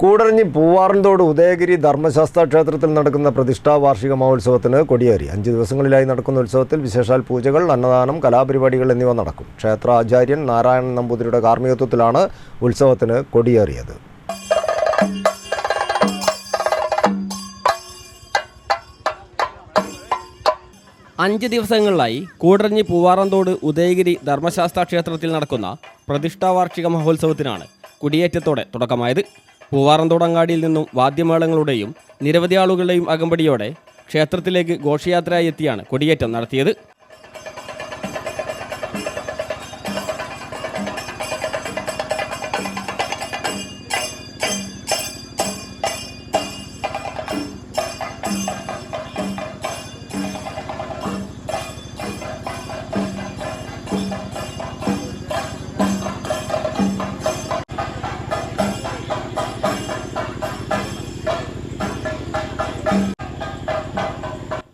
കൂടരഞ്ഞി പൂവാറന്തോട് ഉദയഗിരി ധർമ്മശാസ്ത്ര ക്ഷേത്രത്തിൽ നടക്കുന്ന പ്രതിഷ്ഠാ വാർഷിക മഹോത്സവത്തിന് കൊടിയേറി. അഞ്ച് ദിവസങ്ങളിലായി നടക്കുന്ന ഉത്സവത്തിൽ വിശേഷാൽ പൂജകൾ അന്നദാനം കലാപരിപാടികൾ എന്നിവ നടക്കും. ക്ഷേത്ര ആചാര്യൻ നാരായണൻ നമ്പൂതിരിയുടെ കാർമ്മികത്വത്തിലാണ് ഉത്സവത്തിന് കൊടിയേറിയത്. അഞ്ച് ദിവസങ്ങളിലായി കൂടരഞ്ഞി പൂവാറന്തോട് ഉദയഗിരി ധർമ്മശാസ്ത്ര ക്ഷേത്രത്തിൽ നടക്കുന്ന പ്രതിഷ്ഠാ വാർഷിക മഹോത്സവത്തിനാണ് കുടിയേറ്റത്തോടെ തുടക്കമായത്. പൂവാറന്തോട് അങ്ങാടിയിൽ നിന്നും വാദ്യമേളങ്ങളുടെയും നിരവധി ആളുകളുടെയും അകമ്പടിയോടെ ക്ഷേത്രത്തിലേക്ക് ഘോഷയാത്രയായി എത്തിയാണ് കൊടിയേറ്റം നടത്തിയത്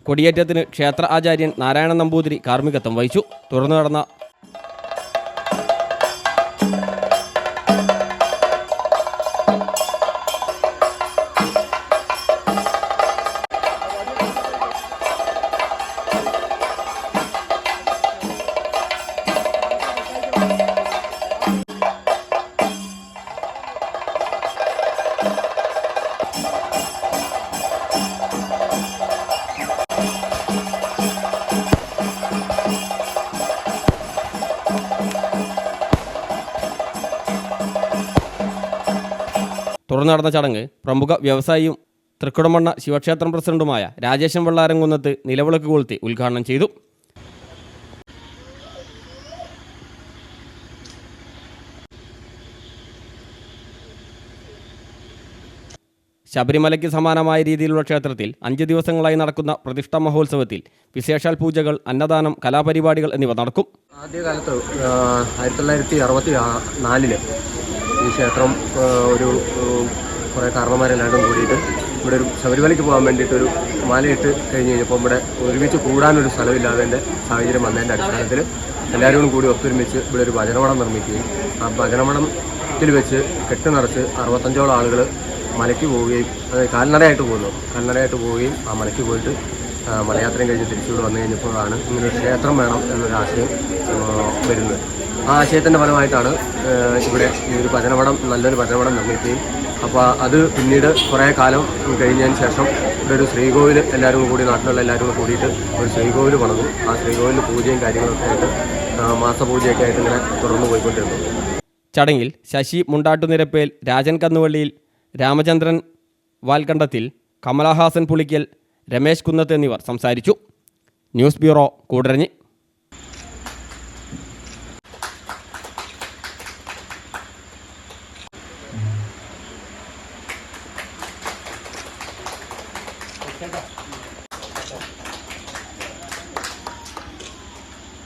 കൊടിയേറ്റത്തിന് ക്ഷേത്ര ആചാര്യൻ നാരായണ നമ്പൂതിരി കാർമ്മികത്വം വഹിച്ചു. തുടർന്ന് നടന്ന തുടർന്ന് നടന്ന ചടങ്ങ് പ്രമുഖ വ്യവസായിയും തൃക്കുടമണ്ണ ശിവക്ഷേത്രം പ്രസിഡന്റുമായ രാജേശൻ വെള്ളാരംകുന്നത്ത് നിലവിളക്ക് കൊളുത്തി ഉദ്ഘാടനം ചെയ്തു. ശബരിമലയ്ക്ക് സമാനമായ രീതിയിലുള്ള ക്ഷേത്രത്തിൽ അഞ്ച് ദിവസങ്ങളായി നടക്കുന്ന പ്രതിഷ്ഠ മഹോത്സവത്തിൽ വിശേഷാൽ പൂജകൾ അന്നദാനം കലാപരിപാടികൾ എന്നിവ നടക്കും. ആദ്യകാലത്ത് ആയിരത്തി തൊള്ളായിരത്തി അറുപത്തി നാലിൽ ഈ ക്ഷേത്രം ഒരു കുറേ കാരണന്മാരെല്ലാവരും കൂടിയിട്ട് ഇവിടെ ഒരു ശബരിമലയ്ക്ക് പോകാൻ വേണ്ടിയിട്ട് ഒരു മാലയിട്ട് കഴിഞ്ഞ് കഴിഞ്ഞപ്പോൾ ഇവിടെ ഒരുമിച്ച് കൂടാനൊരു സ്ഥലമില്ലാതെ സാഹചര്യം വന്നതിന്റെ അടിസ്ഥാനത്തിൽ എല്ലാവരും കൂടി ഒത്തൊരുമിച്ച് ഇവിടെ ഒരു ഭജനമടം നിർമ്മിക്കുകയും ആ ഭജനമഠത്തിൽ വെച്ച് കെട്ട് നിറച്ച് അറുപത്തഞ്ചോളം ആളുകൾ മലയ്ക്ക് പോവുകയും അതായത് കാൽനടയായിട്ട് പോകുന്നു. കാൽനടയായിട്ട് പോവുകയും ആ മലയ്ക്ക് പോയിട്ട് മലയാത്രയും കഴിഞ്ഞ് തിരിച്ചുകൂടെ വന്നു കഴിഞ്ഞപ്പോഴാണ് ഇങ്ങനെ ഒരു ക്ഷേത്രം വേണം എന്നൊരാശയം വരുന്നത്. ആ ആശയത്തിന്റെ ഫലമായിട്ടാണ് ഇവിടെ ഈ ഒരു ഭജനപടം നല്ലൊരു ഭജനപടം നിർമ്മിക്കുകയും. അപ്പോൾ അത് പിന്നീട് കുറേ കാലം കഴിഞ്ഞതിന് ശേഷം ഇവിടെ ഒരു ശ്രീകോവിൽ എല്ലാവരും കൂടി നാട്ടിലുള്ള എല്ലാവരും കൂടി കൂടിയിട്ട് ഒരു ശ്രീകോവിൽ പണിതു. ആ ശ്രീകോവിലിൽ പൂജയും കാര്യങ്ങളൊക്കെ ആയിട്ട് മാസപൂജയൊക്കെ ആയിട്ട് ഇങ്ങനെ തുടർന്ന് പോയിക്കൊണ്ടിരുന്നു. ചടങ്ങിൽ ശശി മുണ്ടാട്ടുനിരപ്പേൽ രാജൻ കന്നുവള്ളിയിൽ രാമചന്ദ്രൻ വാൽക്കണ്ടത്തിൽ കമലഹാസൻ പുളിക്കൽ രമേശ് കുന്നത്ത് എന്നിവർ സംസാരിച്ചു. News bureau Koodaranji. 제가